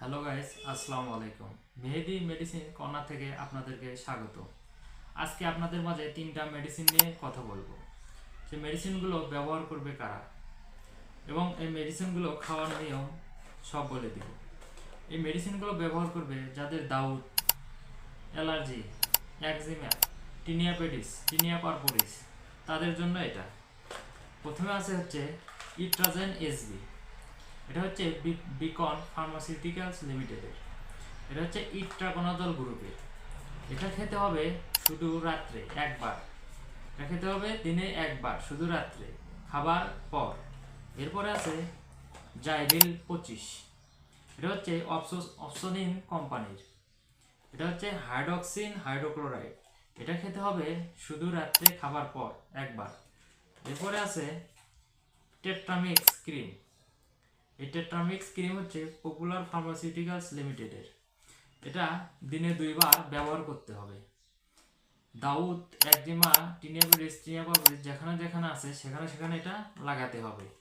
Hello guys আসসালামু আলাইকুম মেহেদি medicine corner থেকে আপনাদেরকে স্বাগত। আজকে আপনাদের মাঝে তিনটা মেডিসিন নিয়ে কথা বলব। সেই মেডিসিনগুলো ব্যবহার করবে কারা? এবং এই মেডিসিনগুলো খাওয়ার নিয়ম সব বলে দিব। এই মেডিসিনগুলো ব্যবহার করবে যাদের দাউদ, allergy eczema tinea pedis tinea পারপোরিস তাদের জন্য এটা। প্রথমে আছে হচ্ছে ইট্রাজেন এসবি এটা হচ্ছে বিকন ফার্মাসিউটিক্যালস লিমিটেডের এটা হচ্ছে ইট্রাকোনাজল গ্রুপের এটা খেতে হবে শুধু রাত্রে, একবার। এটা খেতে হবে দিনে একবার, শুধু রাত্রে, খাবার পর। এরপরে আছে জাইভিল পঁচিশ। এটা হচ্ছে অপসোনিন কোম্পানির। এটা হচ্ছে হাইড্রক্সিন হাইড্রোক্লোরাইড। এটা খেতে হবে শুধু রাত্রে, খাবার পর, একবার। এরপরে আছে টেট্রামিক্স ক্রিম। টেট্রামিক্স ক্রিম হচ্ছে পপুলার ফার্মাসিউটিক্যালস লিমিটেডের এটা দিনে দুইবার ব্যবহার করতে হবে। দাউদ, একজিমা টিনিয়াবিডিস টিনিয়াপাবিস যেখানে যেখানে আছে, সেখানে সেখানে এটা লাগাতে হবে।